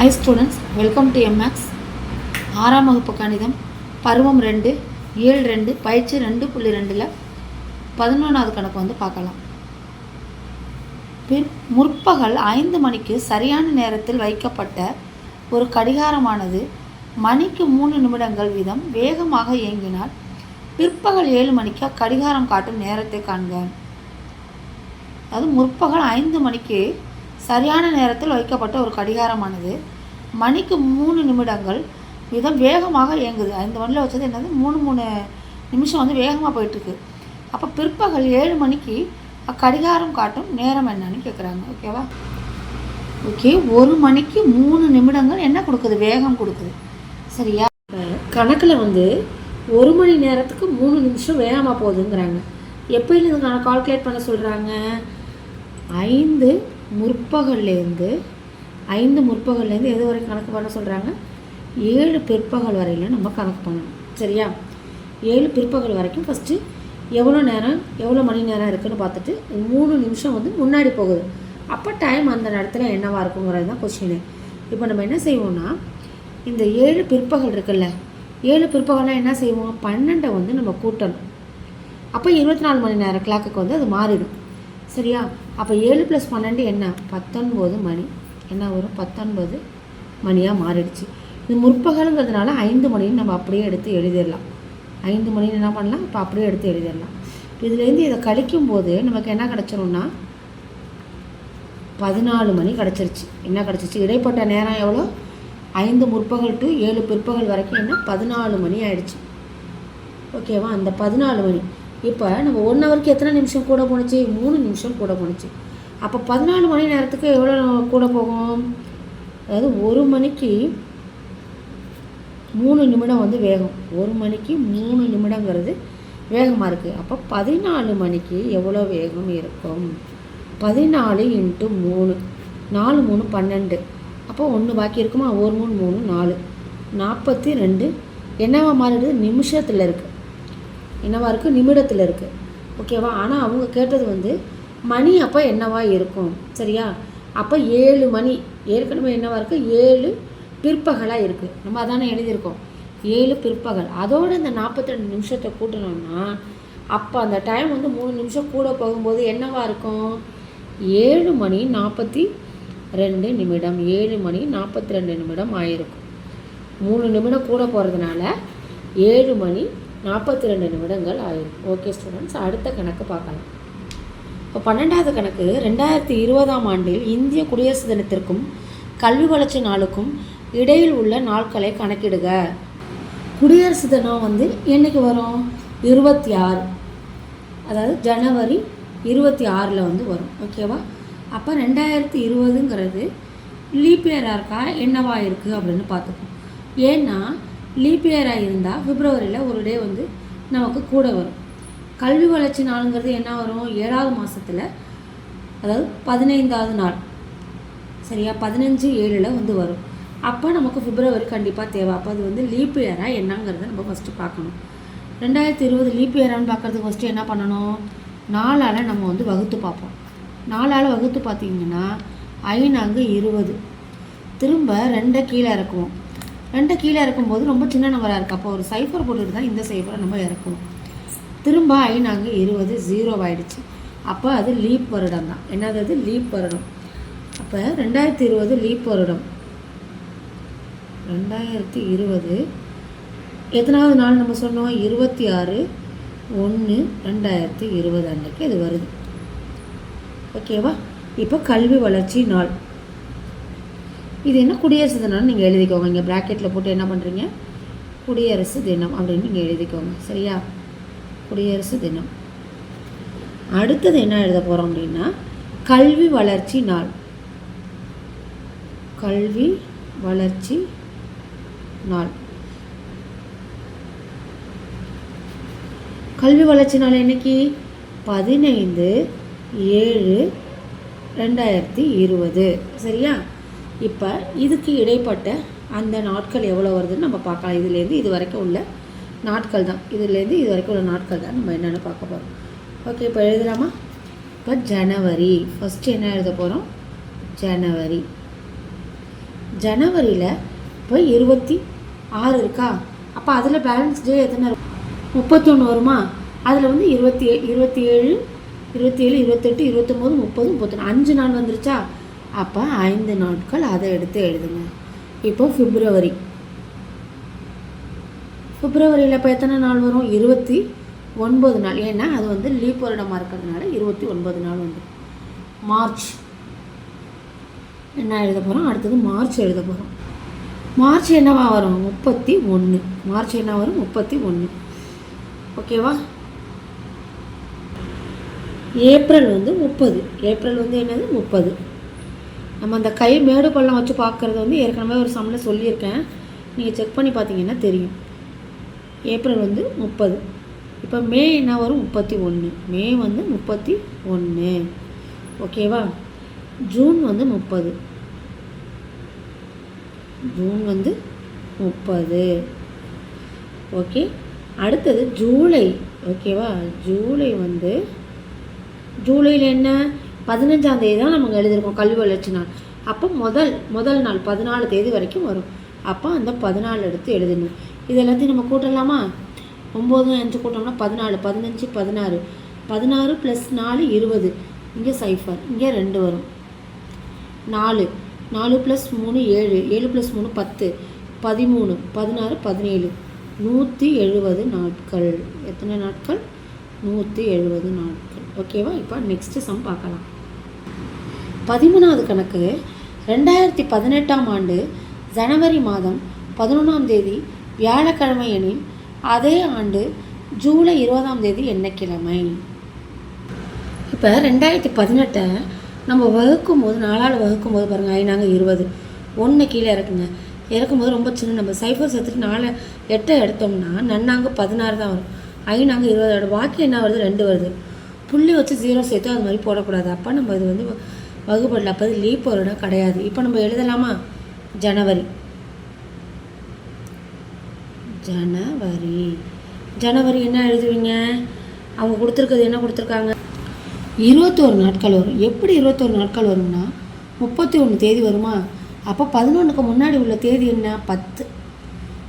Hi students welcome to MX ஆறாம் வகுப்பு கணிதம் பருவம் ரெண்டு ஏழு ரெண்டு பயிற்சி ரெண்டு புள்ளி ரெண்டில் பதினொன்றாவது கணக்கு வந்து பார்க்கலாம். பின் முற்பகல் ஐந்து மணிக்கு சரியான நேரத்தில் வைக்கப்பட்ட ஒரு கடிகாரமானது மணிக்கு மூணு நிமிடங்கள் வீதம் வேகமாக இயங்கினால் பிற்பகல் ஏழு மணிக்கு அக்கடிகாரம் காட்டும் நேரத்தை காண்க. அது முற்பகல் ஐந்து மணிக்கு சரியான நேரத்தில் வைக்கப்பட்ட ஒரு கடிகாரமானது. மணிக்கு மூணு நிமிடங்கள். விதம் வேகமாக இயங்குது. ஐந்து மணியில் வச்சது என்னது? மூணு மூணு நிமிஷம் வந்து வேகமாக போயிட்டுருக்கு. அப்போ பிற்பகல் ஏழு மணிக்கு அக்கடிகாரம் காட்டும் நேரம் என்னன்னு கேட்குறாங்க ஓகேவா ஓகே ஒரு மணிக்கு மூணு நிமிடங்கள் என்ன கொடுக்குது? வேகம் கொடுக்குது. சரியா? கணக்கில் வந்து ஒரு மணி நேரத்துக்கு மூணு நிமிஷம் வேகமாக போகுதுங்கிறாங்க. எப்போயிலேருந்து நான் கால்குலேட் பண்ண சொல்கிறாங்க ஐந்து முற்பகல்லேருந்து ஐந்து முற்பகல்லேருந்து எது வரைக்கும் கணக்கு பண்ண சொல்கிறாங்க ஏழு பிற்பகல் வரையில் நம்ம கணக்கு பண்ணணும். சரியா? ஏழு பிற்பகல் வரைக்கும் ஃபஸ்ட்டு எவ்வளோ நேரம் எவ்வளோ மணி நேரம் இருக்குதுன்னு பார்த்துட்டு மூணு நிமிஷம் வந்து முன்னாடி போகுது. அப்போ டைம் அந்த நேரத்தில் என்னவாக இருக்குங்கிறது தான் கொஸ்டின் இப்போ நம்ம என்ன செய்வோம்னா இந்த ஏழு பிற்பகல் இருக்குல்ல ஏழு பிற்பகல்லாம் என்ன செய்வோம்? பன்னெண்டை வந்து நம்ம கூட்டணும். அப்போ இருபத்தி நாலு மணி நேரம் கிளாக்குக்கு வந்து அது மாறிடும். சரியா? அப்போ ஏழு ப்ளஸ் பன்னெண்டு என்ன? பத்தொன்பது மணி. என்ன வரும்? பத்தொன்பது மணியாக மாறிடுச்சு. இது முற்பகலுங்கிறதுனால ஐந்து மணின்னு நம்ம அப்படியே எடுத்து எழுதிடலாம். ஐந்து மணின்னு என்ன பண்ணலாம்? இப்போ அப்படியே எடுத்து எழுதிடலாம். இதுலேருந்து இதை கழிக்கும் போது நமக்கு என்ன கிடச்சிரும்னா பதினாலு மணி கிடச்சிருச்சு. என்ன கிடச்சிருச்சு? இடைப்பட்ட நேரம் எவ்வளோ? ஐந்து முற்பகல் டு ஏழு பிற்பகல் வரைக்கும் என்ன? பதினாலு மணி ஆயிடுச்சு. ஓகேவா? அந்த பதினாலு மணி. இப்போ நம்ம ஒன் ஹவருக்கு எத்தனை நிமிஷம் கூட போணுச்சு? மூணு நிமிஷம் கூட போணுச்சு. அப்போ பதினாலு மணி நேரத்துக்கு எவ்வளோ கூட போகும்? அதாவது ஒரு மணிக்கு மூணு நிமிடம் வந்து வேகம். ஒரு மணிக்கு மூணு நிமிடங்கிறது வேகமாக இருக்குது அப்போ பதினாலு மணிக்கு எவ்வளோ வேகம் இருக்கும்? பதினாலு இன்ட்டு மூணு. நாலு மூணு பன்னெண்டு. அப்போ ஒன்று பாக்கி இருக்குமா? ஒரு மூணு மூணு நாலு. நாற்பத்தி ரெண்டு. என்னவா மாறிடுது? நிமிஷத்தில் இருக்குது என்னவாக இருக்குது நிமிடத்தில் இருக்குது ஓகேவா ஆனால் அவங்க கேட்டது வந்து மணி அப்போ என்னவா இருக்கும்? சரியா? அப்போ ஏழு மணி ஏற்கனவே என்னவா இருக்குது ஏழு பிற்பகலாக இருக்குது நம்ம அதானே எழுதியிருக்கோம். ஏழு பிற்பகல். அதோடு இந்த நாற்பத்தி ரெண்டு நிமிஷத்தை கூட்டணும்னா அப்போ அந்த டைம் வந்து மூணு நிமிஷம் கூட போகும்போது என்னவா இருக்கும்? ஏழு மணி நாற்பத்தி ரெண்டு நிமிடம். ஏழு மணி நாற்பத்தி ரெண்டு நிமிடம் ஆயிருக்கும். மூணு நிமிடம் கூட போகிறதுனால ஏழு மணி நாற்பத்தி ரெண்டு நிமிடங்கள் ஆயிடும் ஓகே ஸ்டூடெண்ட்ஸ் அடுத்த கணக்கு பார்க்கலாம். இப்போ பன்னெண்டாவது கணக்கு ரெண்டாயிரத்தி இருபதாம் ஆண்டில் இந்திய குடியரசு தினத்திற்கும் கல்வி வளர்ச்சி நாளுக்கும் இடையில் உள்ள நாட்களை கணக்கிடுக. குடியரசு தினம் வந்து என்னைக்கு வரும்? இருபத்தி ஆறு. அதாவது ஜனவரி இருபத்தி ஆறில் வந்து வரும். ஓகேவா அப்போ ரெண்டாயிரத்தி இருபதுங்கிறது லீப் இயராக இருக்கா? என்னவா இருக்குது அப்படின்னு பார்த்துப்போம். ஏன்னா லீப் இயராக இருந்தால் பிப்ரவரியில் ஒரு டே வந்து நமக்கு கூட வரும். கல்வி வளர்ச்சி நாளுங்கிறது என்ன வரும்? ஏழாவது மாதத்தில் அதாவது பதினைந்தாவது நாள். சரியா? பதினஞ்சு ஏழில் வந்து வரும். அப்போ நமக்கு பிப்ரவரி கண்டிப்பாக தேவை. அப்போ அது வந்து லீப் இயராக என்னங்கிறத நம்ம ஃபஸ்ட்டு பார்க்கணும். ரெண்டாயிரத்தி இருபது லீப் இயரான்னு பார்க்குறதுக்கு ஃபஸ்ட்டு என்ன பண்ணணும்? நாலால் நம்ம வந்து வகுத்து பார்ப்போம். நாலால் வகுத்து பார்த்தீங்கன்னா ஐநாங்கு இருபது. திரும்ப ரெண்டை கீழே இறக்குவோம். ரெண்டை கீழே இறக்கும்போது ரொம்ப சின்ன நம்பராக இருக்குது அப்போ ஒரு சைஃபர் போட்டுட்டு தான் இந்த சைஃபரை நம்ம இறக்கணும். திரும்ப ஐநாங்கு இருபது ஜீரோ ஆயிடுச்சு. அப்போ அது லீப் வருடம் தான். என்னது அது? லீப் வருடம். அப்போ ரெண்டாயிரத்தி இருபது லீப் வருடம். ரெண்டாயிரத்தி இருபது. எத்தனாவது நாள் நம்ம சொன்னோம்? இருபத்தி ஆறு ஒன்று ரெண்டாயிரத்தி இருபது அன்றைக்கு இது வருது. ஓகேவா இப்போ கல்வி வளர்ச்சி நாள். இது என்ன குடியரசு தினம்னு நீங்கள் எழுதிக்கோங்க. இங்கே ப்ராக்கெட்டில் போட்டு என்ன பண்ணுறீங்க குடியரசு தினம் அப்படின்னு நீங்கள் எழுதிக்கோங்க. சரியா? குடியரசு தினம். அடுத்தது என்ன எழுத போகிறோம் அப்படின்னா கல்வி வளர்ச்சி நாள். கல்வி வளர்ச்சி நாள். கல்வி வளர்ச்சி நாள் என்னைக்கு? பதினைந்து ஏழு ரெண்டாயிரத்தி இருபது. சரியா? இப்போ இதுக்கு இடைப்பட்ட அந்த நாட்கள் எவ்வளோ வருதுன்னு நம்ம பார்க்கலாம். இதுலேருந்து இது வரைக்கும் உள்ள நாட்கள் தான். இதுலேருந்து இது வரைக்கும் உள்ள நாட்கள் தான் நம்ம என்னென்னு பார்க்க போகிறோம் ஓகே இப்போ எழுதலாமா? இப்போ ஜனவரி. ஃபஸ்ட்டு என்ன எழுத போகிறோம் ஜனவரி. ஜனவரியில் இப்போ இருபத்தி ஆறு இருக்கா? அப்போ அதில் பேலன்ஸ் டே எத்தனை இருக்கும் முப்பத்தொன்று வருமா? அதில் வந்து இருபத்தி ஏ இருபத்தி ஏழு இருபத்தி ஏழு இருபத்தெட்டு இருபத்தொம்போது முப்பது முப்பத்தொன்று அஞ்சு நாள் வந்துருச்சா? அப்போ ஐந்து நாட்கள் அதை எடுத்து எழுதுங்க. இப்போ பிப்ரவரி. பிப்ரவரியில் இப்போ எத்தனை நாள் வரும்? இருபத்தி ஒன்பது நாள். ஏன்னா அது வந்து லீப் வருடமாக இருக்கிறதுனால இருபத்தி ஒன்பது நாள் வந்து. மார்ச். என்ன எழுத போகிறோம் அடுத்தது மார்ச் எழுத போகிறோம் மார்ச் என்னவா வரும்? முப்பத்தி ஒன்று மார்ச் என்ன வரும்? முப்பத்தி ஒன்று ஓகேவா? ஏப்ரல் வந்து முப்பது. ஏப்ரல் வந்து என்னது? முப்பது. நம்ம அந்த கை மேடு பள்ளம் வச்சு பார்க்குறது வந்து ஏற்கனவே ஒரு சம்மில் சொல்லியிருக்கேன். நீங்கள் செக் பண்ணி பார்த்தீங்கன்னா தெரியும். ஏப்ரல் வந்து முப்பது. இப்போ மே என்ன வரும்? முப்பத்தி ஒன்று மே வந்து முப்பத்தி ஒன்று ஓகேவா ஜூன் வந்து முப்பது. ஜூன் வந்து முப்பது. ஓகே அடுத்தது ஜூலை ஓகேவா ஜூலை வந்து ஜூலையில் என்ன? பதினஞ்சாம் தேதி தான் நமக்கு எழுதியிருக்கோம் கல்வி வளர்ச்சி நாள். அப்போ முதல் முதல் நாள் பதினாலு தேதி வரைக்கும் வரும். அப்போ அந்த பதினாலு எடுத்து எழுதணும் இது எல்லாத்தையும் நம்ம கூட்டலாமா? ஒம்பது அஞ்சு கூட்டோம்னா பதினாலு பதினஞ்சு பதினாறு. பதினாறு ப்ளஸ் நாலு இருபது. இங்கே சைஃபர் இங்கே ரெண்டு வரும். நாலு. நாலு ப்ளஸ் மூணு ஏழு. ஏழு ப்ளஸ் மூணு பத்து. பதிமூணு பதினாறு பதினேழு. நூற்றி எழுபது நாட்கள். எத்தனை நாட்கள்? நூற்றி எழுபது நாட்கள். ஓகேவா இப்போ நெக்ஸ்ட்டு சம் பார்க்கலாம். பதிமூணாவது கணக்கு ரெண்டாயிரத்தி பதினெட்டாம் ஆண்டு ஜனவரி மாதம் பதினொன்றாம் தேதி வியாழக்கிழமை எனில் அதே ஆண்டு ஜூலை இருபதாம் தேதி என்ன கிழமை இப்போ ரெண்டாயிரத்தி பதினெட்டை நம்ம வகுக்கும் போது நாலால் வகுக்கும் போது பாருங்கள் ஐநாங்க இருபது. ஒன்று கீழே இறக்குங்க. இறக்கும்போது ரொம்ப சின்ன நம்ம சைஃபர் சேர்த்துட்டு நாலு எட்டை எடுத்தோம்னா நன்னாங்க பதினாறு தான் வரும். ஐநாங்க இருபது ஆடு பாக்கி என்ன வருது? ரெண்டு வருது. புள்ளி வச்சு ஜீரோ சேர்த்து அது மாதிரி போடக்கூடாது. அப்போ நம்ம இது வந்து வகுப்படல அப்போ லீப் வருடம் கிடையாது. இப்போ நம்ம எழுதலாமா? ஜனவரி. ஜனவரி. ஜனவரி என்ன எழுதுவீங்க? அவங்க கொடுத்துருக்கிறது என்ன கொடுத்துருக்காங்க? இருபத்தோரு நாட்கள் வரும். எப்படி இருபத்தோரு நாட்கள் வரும்னா முப்பத்தி ஒன்று தேதி வருமா? அப்போ பதினொன்றுக்கு முன்னாடி உள்ள தேதி என்ன? பத்து.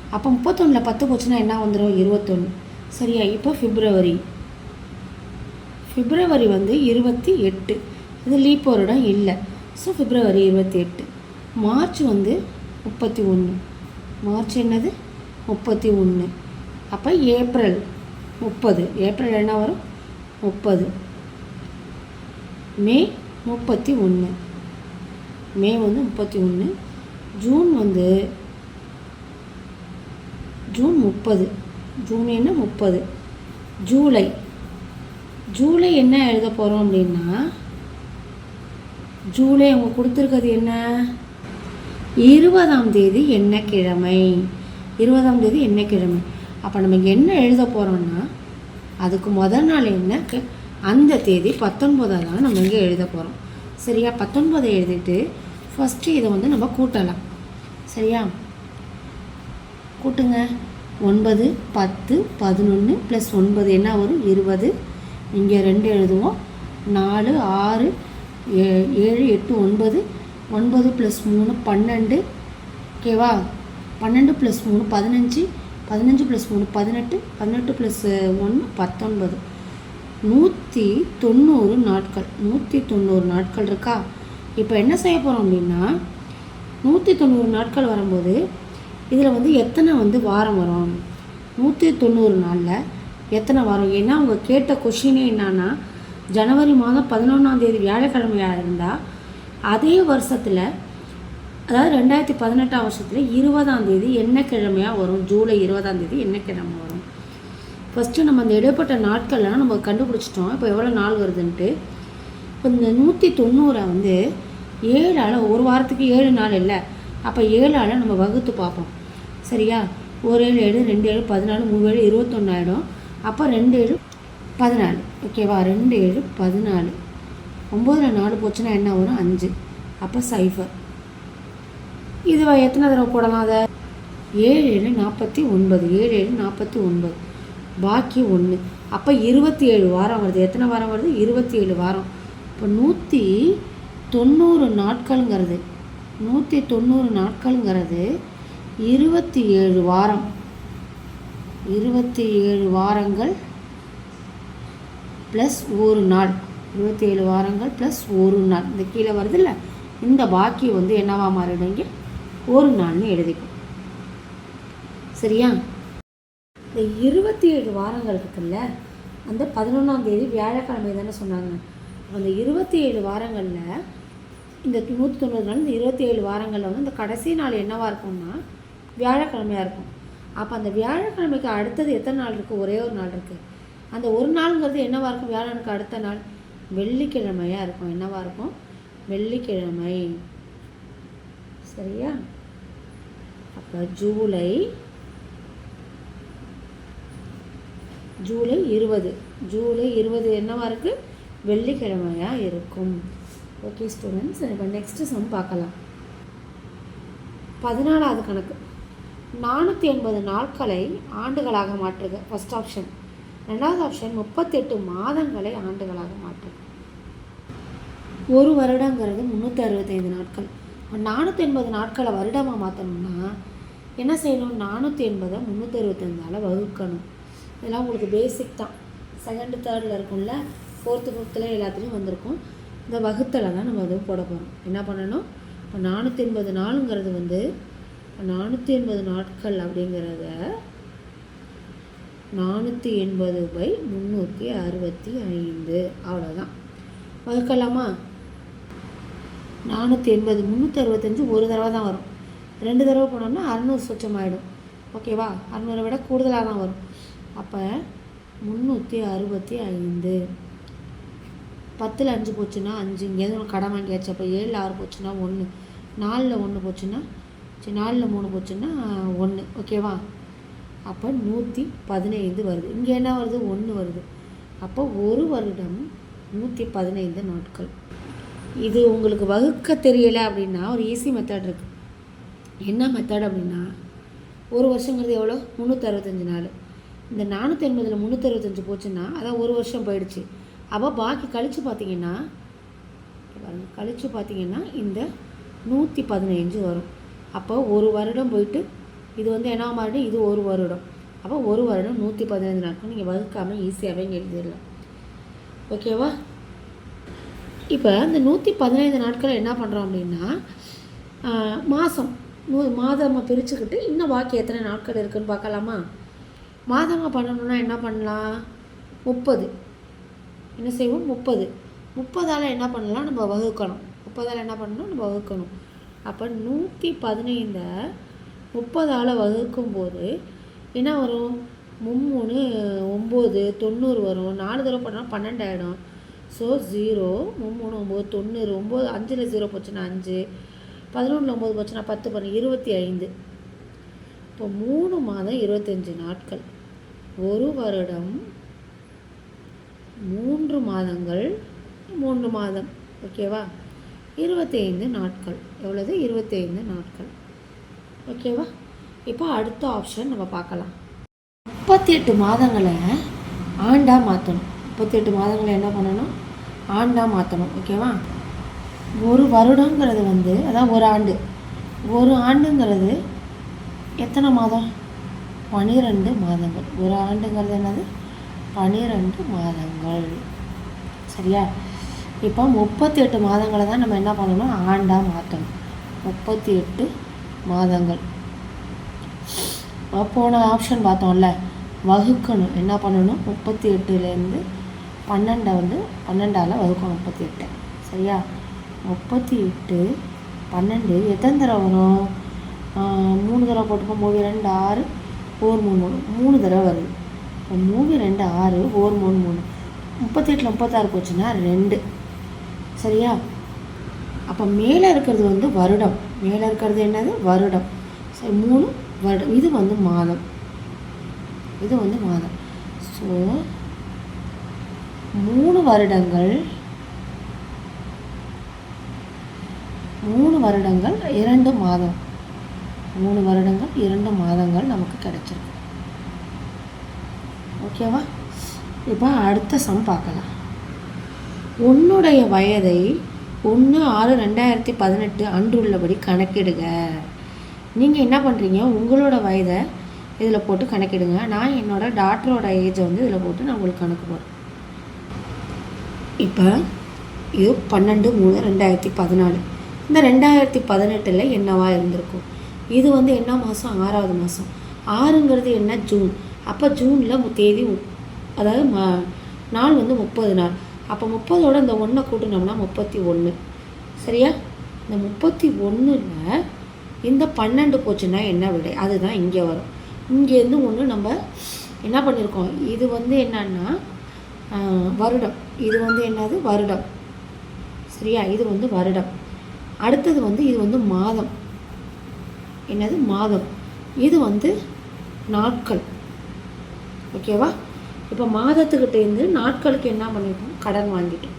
அப்போ முப்பத்தொன்னில் பத்து போச்சுன்னா என்ன வந்துடும் இருபத்தொன்று சரியா? இப்போ பிப்ரவரி. பிப்ரவரி வந்து இருபத்தி எட்டு. இது லீப் வருடம் இல்லை. ஸோ பிப்ரவரி இருபத்தி எட்டு மார்ச் வந்து முப்பத்தி ஒன்று மார்ச் என்னது? முப்பத்தி ஒன்று அப்போ ஏப்ரல் முப்பது. ஏப்ரல் என்ன வரும்? முப்பது. மே முப்பத்தி ஒன்று மே வந்து முப்பத்தி ஒன்று ஜூன் வந்து ஜூன் முப்பது. ஜூன் என்ன? முப்பது. ஜூலை ஜூலை என்ன எழுத போகிறோம் அப்படின்னா ஜூலை அவங்க கொடுத்துருக்கிறது என்ன? இருபதாம் தேதி என்ன கிழமை? இருபதாம் தேதி என்ன கிழமை? அப்போ நம்ம என்ன எழுத போகிறோம்னா அதுக்கு முதல் நாள் என்ன? க- அந்த தேதி பத்தொன்பதாக தான் நம்ம இங்கே எழுத போகிறோம் சரியா? பத்தொன்பதை எழுதிட்டு ஃபஸ்ட்டு இதை வந்து நம்ம கூட்டலாம். சரியா? கூட்டுங்க. ஒன்பது பத்து பதினொன்று ப்ளஸ் ஒன்பது என்ன வரும்? இருபது. இங்கே ரெண்டு எழுதுவோம். நாலு ஆறு ஏ- ஏழு எட்டு ஒன்பது ஒன்பது ப்ளஸ் மூணு பன்னெண்டு ஓகேவா பன்னெண்டு ப்ளஸ் மூணு பதினஞ்சு பதினஞ்சு ப்ளஸ் மூணு பதினெட்டு பதினெட்டு ப்ளஸ் ஒன்று பத்தொன்பது. நூற்றி தொண்ணூறு நாட்கள். நூற்றி தொண்ணூறு நாட்கள் இருக்கா? இப்போ என்ன செய்ய போகிறோம் அப்படின்னா நூற்றி தொண்ணூறு நாட்கள் வரும்போது இதில் வந்து எத்தனை வந்து வாரம் வரும்? நூற்றி தொண்ணூறு நாளில் எத்தனை வரும்? ஏன்னா அவங்க கேட்ட கொஷினே என்னன்னா ஜனவரி மாதம் பதினொன்றாம் தேதி வியாழக்கிழமையாக இருந்தால் அதே வருஷத்தில் அதாவது ரெண்டாயிரத்தி பதினெட்டாம் வருஷத்தில் இருபதாம் தேதி என்ன கிழமையாக வரும். ஜூலை இருபதாம் தேதி என்ன கிழமை வரும். ஃபஸ்ட்டு நம்ம அந்த இடைப்பட்ட நாட்கள்லாம் நம்ம கண்டுபிடிச்சிட்டோம். இப்போ எவ்வளோ நாள் வருதுன்ட்டு. இப்போ இந்த நூற்றி தொண்ணூறை வந்து ஏழால் ஒரு வாரத்துக்கு ஏழு நாள் இல்லை. அப்போ ஏழால் நம்ம வகுத்து பார்ப்போம். சரியா? ஒரு ஏழு ஏழு ரெண்டு ஏழு பதினாலு மூணு ஏழு இருபத்தொன்னாயிடும் அப்போ ரெண்டு ஏழு பதினாலு. ஓகேவா ரெண்டு ஏழு பதினாலு. ஒம்போதில் நாலு போச்சுன்னா என்ன வரும்? அஞ்சு. அப்போ சைஃபர் இது எத்தனை தடவை போடலாம் அதை? ஏழு ஏழு நாற்பத்தி ஒன்பது. ஏழு ஏழு நாற்பத்தி ஒன்பது. பாக்கி ஒன்று அப்போ இருபத்தி ஏழு வாரம் வருது. எத்தனை வாரம் வருது? இருபத்தி ஏழு வாரம். இப்போ நூற்றி தொண்ணூறு நாட்கள்ங்கிறது. நூற்றி தொண்ணூறு நாட்கள்ங்கிறது இருபத்தி ஏழு வாரம். இருபத்தி ஏழு வாரங்கள் ப்ளஸ் ஒரு நாள். இருபத்தி ஏழு வாரங்கள் ப்ளஸ் ஒரு நாள். இந்த கீழே வருதுல்ல? இந்த பாக்கி வந்து என்னவா மாறிடுங்க ஒரு நாள்னு எழுதிக்கும் சரியா? இந்த இருபத்தி ஏழு வாரங்கள் இருக்குல்ல அந்த பதினொன்றாம் தேதி வியாழக்கிழமை தானே சொன்னாங்க. அந்த இருபத்தி ஏழு வாரங்களில் இந்த நூற்றி தொண்ணூறு நாள் இந்த இருபத்தி ஏழு வாரங்களில் வந்து இந்த கடைசி நாள் என்னவாக இருக்கும்னா வியாழக்கிழமையாக இருக்கும். அப்போ அந்த வியாழக்கிழமைக்கு அடுத்தது எத்தனை நாள் இருக்குது ஒரே ஒரு நாள் இருக்குது அந்த ஒரு நாளுங்கிறது என்னவாக இருக்கும்? வியாழனுக்கு அடுத்த நாள். வெள்ளிக்கிழமையாக இருக்கும். என்னவாக இருக்கும்? வெள்ளிக்கிழமை. சரியா? அப்போ ஜூலை ஜூலை இருபது. ஜூலை இருபது என்னவாக இருக்குது வெள்ளிக்கிழமையாக இருக்கும். ஓகே ஸ்டூடெண்ட்ஸ் இப்போ நெக்ஸ்ட்டு சம் பார்க்கலாம். பதினாலாவது கணக்கு. நானூற்றி எண்பது நாட்களை ஆண்டுகளாக மாற்றுக. ஃபர்ஸ்ட் ஆப்ஷன் ரெண்டாவது ஆப்ஷன் முப்பத்தெட்டு மாதங்களை ஆண்டுகளாக மாற்றுக ஒரு வருடங்கிறது முந்நூற்றி அறுபத்தைந்து நாட்கள். நானூற்றி எண்பது நாட்களை வருடமாக மாற்றணும்னா என்ன செய்யணும்? நானூற்றி எண்பதை முந்நூற்றி அறுபத்தஞ்சால் வகுக்கணும். இதெல்லாம் உங்களுக்கு பேசிக் தான். செகண்டு தேர்டில் இருக்கும்ல ஃபோர்த்து ஃபிஃப்த்தில் எல்லாத்துலேயும் வந்திருக்கும். இந்த வகுத்தலை தான் நம்ம அதுவும் போட போகிறோம் என்ன பண்ணணும்? இப்போ நானூற்றி எண்பது நாளுங்கிறது வந்து நானூற்றி எண்பது நாட்கள் அப்படிங்கிறத நானூற்றி எண்பது பை முந்நூற்றி அறுபத்தி ஐந்து. அவ்வளோதான் வகுக்கலாமா? நானூற்றி எண்பது முந்நூற்றி அறுபத்தஞ்சு ஒரு தடவை தான் வரும். ரெண்டு தடவை போனோம்னா அறநூறு சொச்சம் ஆகிடும் ஓகேவா அறநூறை விட கூடுதலாக தான் வரும். அப்போ முந்நூற்றி அறுபத்தி ஐந்து. பத்தில் அஞ்சு போச்சுன்னா அஞ்சு இங்கேருந்து கடை வாங்கியாச்சு? அப்போ ஏழில் ஆறு போச்சுன்னா ஒன்று நாலில் ஒன்று போச்சுன்னா சரி நாலில் மூணு போச்சுன்னா ஒன்று ஓகேவா அப்போ நூற்றி பதினைந்து வருது. இங்கே என்ன வருது? ஒன்று வருது. அப்போ ஒரு வருடம் நூற்றி பதினைந்து நாட்கள். இது உங்களுக்கு வகுக்க தெரியலை அப்படின்னா ஒரு ஈஸி மெத்தட் இருக்குது என்ன மெத்தட் அப்படின்னா ஒரு வருஷங்கிறது எவ்வளோ? முந்நூற்றறுபத்தஞ்சு நாள். இந்த நானூற்றி எண்பதில் முந்நூற்றறுபத்தஞ்சு போச்சுன்னா அதான் ஒரு வருஷம் போயிடுச்சு. அப்போ பாக்கி கழித்து பார்த்தீங்கன்னா கழித்து பார்த்தீங்கன்னா இந்த நூற்றி பதினைஞ்சு வரும். அப்போ ஒரு வருடம் போயிட்டு இது வந்து என்ன மாறிடும் இது ஒரு வருடம். அப்போ ஒரு வருடம் நூற்றி பதினைந்து நாட்கள். நீங்கள் வகுக்காமல் ஈஸியாகவே இங்கே எழுதிடலாம். ஓகேவா இப்போ இந்த நூற்றி பதினைந்து நாட்கள் என்ன பண்ணுறோம் அப்படின்னா மாதம் நூ மாதமாக பிரிச்சுக்கிட்டு இன்னும் பாக்கி எத்தனை நாட்கள் இருக்குதுன்னு பார்க்கலாமா? மாதமாக பண்ணணும்னா என்ன பண்ணலாம்? முப்பது. என்ன செய்வோம்? முப்பது. முப்பதால் என்ன பண்ணலாம்? நம்ம வகுக்கணும். முப்பதால் என்ன பண்ணணும்? நம்ம வகுக்கணும். அப்போ நூற்றி பதினைந்தை முப்பதால் வகுக்கும்போது என்ன வரும்? மும்மூணு ஒம்பது தொண்ணூறு வரும். நாலு தடவை பண்ணால் பன்னெண்டு ஆகிடும் ஸோ ஜீரோ மும்மூணு ஒம்பது தொண்ணூறு ஒம்பது அஞ்சில் ஜீரோ போச்சுன்னா அஞ்சு. பதினொன்றில் ஒம்பது போச்சுன்னா பத்து பண்ணு இருபத்தி ஐந்து. இப்போ மூணு மாதம் இருபத்தஞ்சி நாட்கள். ஒரு வருடம் மூன்று மாதங்கள் மூன்று மாதம். ஓகேவா இருபத்தைந்து நாட்கள். எவ்வளவு? இருபத்தைந்து நாட்கள். ஓகேவா? இப்போ அடுத்த ஆப்ஷன் நம்ம பார்க்கலாம். முப்பத்தி எட்டு மாதங்களை ஆண்டாக மாற்றணும் முப்பத்தி எட்டு மாதங்களை என்ன பண்ணணும்? ஆண்டாக மாற்றணும் ஓகேவா? ஒரு வருடங்கிறது வந்து அதான் ஒரு ஆண்டு. ஒரு ஆண்டுங்கிறது எத்தனை மாதம்? பனிரெண்டு மாதங்கள். ஒரு ஆண்டுங்கிறது என்னது? பனிரெண்டு மாதங்கள். சரியா? இப்போ முப்பத்தி எட்டு மாதங்களை தான் நம்ம என்ன பண்ணணும்? ஆண்டாக மாற்றணும் முப்பத்தி எட்டு மாதங்கள். போன ஆப்ஷன் பார்த்தோம்ல வகுக்கணும். என்ன பண்ணணும்? முப்பத்தி எட்டுலேருந்து பன்னெண்டை வந்து பன்னெண்டால் வகுக்கணும் முப்பத்தி எட்டு. சரியா? முப்பத்தி எட்டு பன்னெண்டு எத்தனை தடவை வரும்? மூணு தடவை போட்டுப்போம் மூவி ரெண்டு ஆறு ஓர் மூணு மூணு. மூணு தடவை வருது. இப்போ மூவி ரெண்டு ஆறு ஓர் மூணு மூணு. முப்பத்தெட்டில் முப்பத்தாறு போச்சுன்னா ரெண்டு. சரியா? அப்போ மேலே இருக்கிறது வந்து வருடம். மேலே இருக்கிறது என்னது? வருடம். சரி மூணு வருடம் இது வந்து மாதம். இது வந்து மாதம். ஸோ மூணு வருடங்கள் மூணு வருடங்கள் இரண்டு மாதம். மூணு வருடங்கள் இரண்டு மாதங்கள் நமக்கு கிடைச்சிருக்கு. ஓகேவா இப்போ அடுத்த சம் பார்க்கலாம். உன்னுடைய வயதை ஒன்று ஆறு ரெண்டாயிரத்தி பதினெட்டு அன்று உள்ளபடி கணக்கிடுங்க. நீங்கள் என்ன பண்ணுறீங்க உங்களோட வயதை இதில் போட்டு கணக்கிடுங்க. நான் என்னோட டாக்டரோட ஏஜை வந்து இதில் போட்டு நான் உங்களுக்கு கணக்கு போடுறேன். இப்போ இது பன்னெண்டு மூணு ரெண்டாயிரத்தி பதினாலு. இந்த ரெண்டாயிரத்தி பதினெட்டில் என்னவா இருந்திருக்கும்? இது வந்து என்ன மாதம் ஆறாவது மாதம் ஆறுங்கிறது என்ன? ஜூன். அப்போ ஜூனில் தேதி அதாவது ம நாள் வந்து முப்பது நாள். அப்போ முப்பதோட இந்த ஒன்றை கூட்டினோம்னா முப்பத்தி ஒன்று சரியா? இந்த முப்பத்தி ஒன்றில் இந்த பன்னெண்டு போச்சுன்னா என்ன விடை? அதுதான் இங்கே வரும். இங்கேருந்து ஒன்று நம்ம என்ன பண்ணியிருக்கோம் இது வந்து என்னன்னா வருடம். இது வந்து என்னது? வருடம். சரியா? இது வந்து வருடம். அடுத்தது வந்து இது வந்து மாதம். என்னது? மாதம். இது வந்து நாட்கள். ஓகேவா? இப்போ மாதத்துக்கிட்டேருந்து நாட்களுக்கு என்ன பண்ணியிருக்கோம் கடன் வாங்கிட்டோம்.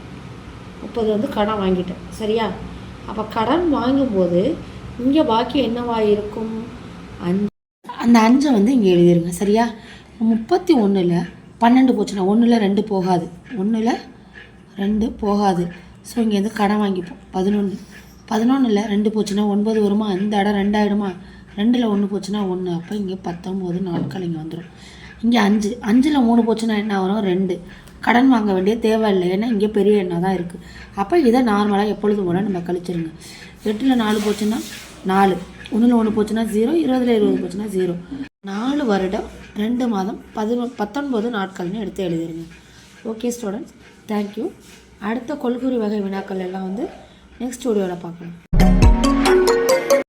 முப்பது வந்து கடன் வாங்கிட்டோம் சரியா? அப்போ கடன் வாங்கும்போது இங்கே பாக்கி என்னவா இருக்கும்? அஞ்சு அந்த அஞ்சை வந்து இங்கே எழுதிருங்க. சரியா? முப்பத்தி ஒன்றில் பன்னெண்டு போச்சுன்னா ஒன்றில் ரெண்டு போகாது. ஒன்றில் ரெண்டு போகாது. ஸோ இங்கேருந்து கடன் வாங்கிப்போம். பதினொன்று பதினொன்றில் ரெண்டு போச்சுன்னா ஒன்பது வருமா? இந்த இடம் ரெண்டாயிடுமா? ரெண்டில் ஒன்று போச்சுன்னா ஒன்று அப்போ இங்கே பத்தொம்போது நாட்கள் இங்கே வந்துடும் இங்கே அஞ்சு. அஞ்சில் மூணு போச்சுன்னா என்ன வரும்? ரெண்டு. கடன் வாங்க வேண்டிய தேவை இல்லை ஏன்னா இங்கே பெரிய எண்ணெய் தான் இருக்குது அப்போ இதை நார்மலாக எப்பொழுதும் போல நம்ம கழிச்சிருங்க. எட்டில் நாலு போச்சுன்னா நாலு. ஒன்றில் ஒன்று போச்சுன்னா ஜீரோ இருபதில் இருபது போச்சுன்னா ஜீரோ நாலு வருடம் ரெண்டு மாதம் பதினொ பத்தொன்பது நாட்கள்னு எடுத்து எழுதிருங்க. ஓகே ஸ்டூடெண்ட்ஸ் தேங்க்யூ அடுத்த கொள்குறி வகை வினாக்கள் எல்லாம் வந்து நெக்ஸ்ட் ஸ்டூடியோவில் பார்க்கலாம்.